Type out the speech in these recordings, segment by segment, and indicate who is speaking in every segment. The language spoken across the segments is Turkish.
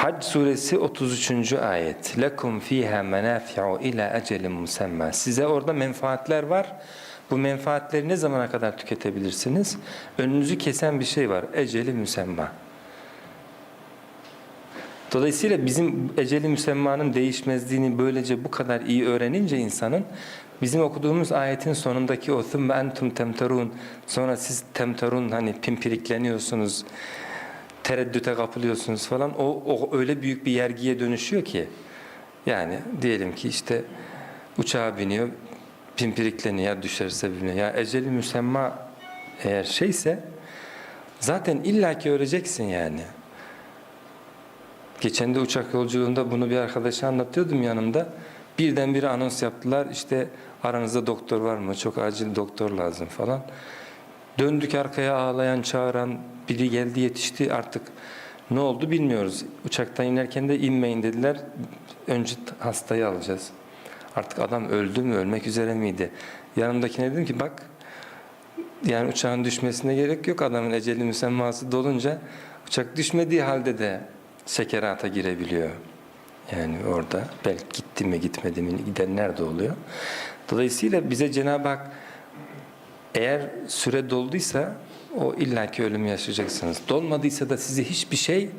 Speaker 1: Hac suresi 33. ayet. Lekum fiha menafi'u ila ecelin musemma. Size orada menfaatler var. Bu menfaatleri ne zamana kadar tüketebilirsiniz? Önünüzü kesen bir şey var. Eceli müsemma. Dolayısıyla bizim eceli müsemmanın değişmezliğini böylece bu kadar iyi öğrenince insanın bizim okuduğumuz ayetin sonundaki o thumma entum temterun sonra siz temterun hani pimpirikleniyorsunuz tereddüte kapılıyorsunuz falan o, o öyle büyük bir yergiye dönüşüyor ki yani diyelim ki işte uçağa biniyor pimpirikleniyor ya düşerse biniyor ya eceli müsemma eğer şeyse zaten illaki öleceksin yani. Geçen de uçak yolculuğunda bunu bir arkadaşa anlatıyordum yanımda. Birdenbire anons yaptılar. İşte aranızda doktor var mı? Çok acil doktor lazım falan. Döndük arkaya ağlayan, çağıran biri geldi yetişti artık. Ne oldu bilmiyoruz. Uçaktan inerken de inmeyin dediler. Önce hastayı alacağız. Artık adam öldü mü, ölmek üzere miydi? Yanımdakine dedim ki bak yani uçağın düşmesine gerek yok. Adamın eceli müsemması dolunca uçak düşmediği halde de sekerata girebiliyor. Yani orada belki gitti mi gitmedi mi gidenler de oluyor. Dolayısıyla bize Cenab-ı Hak eğer süre dolduysa o illaki ölüm yaşayacaksınız. Dolmadıysa da sizi hiçbir şey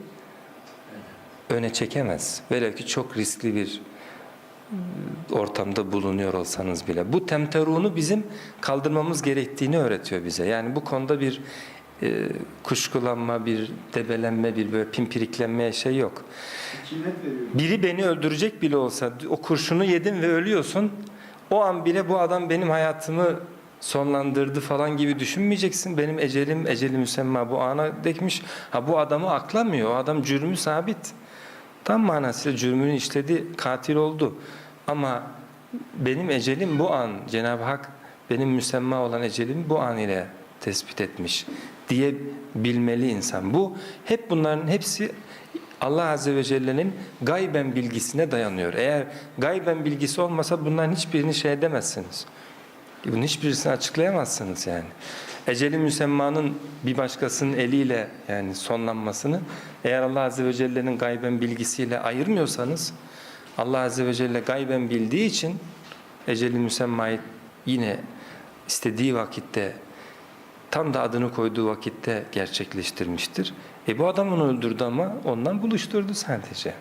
Speaker 1: öne çekemez. Velev ki çok riskli bir ortamda bulunuyor olsanız bile. Bu temterunu bizim kaldırmamız gerektiğini öğretiyor bize. Yani bu konuda bir e, kuşkulanma, bir debelenme, bir böyle pimpiriklenmeye şey yok. Biri beni öldürecek bile olsa, o kurşunu yedin ve ölüyorsun, o an bile bu adam benim hayatımı sonlandırdı falan gibi düşünmeyeceksin. Benim ecelim, eceli müsemma bu ana dekmiş. Ha bu adamı aklamıyor, o adam cürmü sabit. Tam manasıyla cürmünü işledi, katil oldu. Ama benim ecelim bu an, Cenab-ı Hak benim müsemma olan ecelim bu an ile tespit etmiş diye bilmeli insan. Bu hep bunların hepsi Allah Azze ve Celle'nin gayben bilgisine dayanıyor. Eğer gayben bilgisi olmasa bunların hiçbirini şey edemezsiniz. Bunun hiçbirisini açıklayamazsınız yani. Eceli müsemmanın bir başkasının eliyle yani sonlanmasını eğer Allah Azze ve Celle'nin gayben bilgisiyle ayırmıyorsanız Allah Azze ve Celle gayben bildiği için eceli müsemmayı yine istediği vakitte tam da adını koyduğu vakitte gerçekleştirmiştir. E bu adam onu öldürdü ama ondan buluşturdu sadece.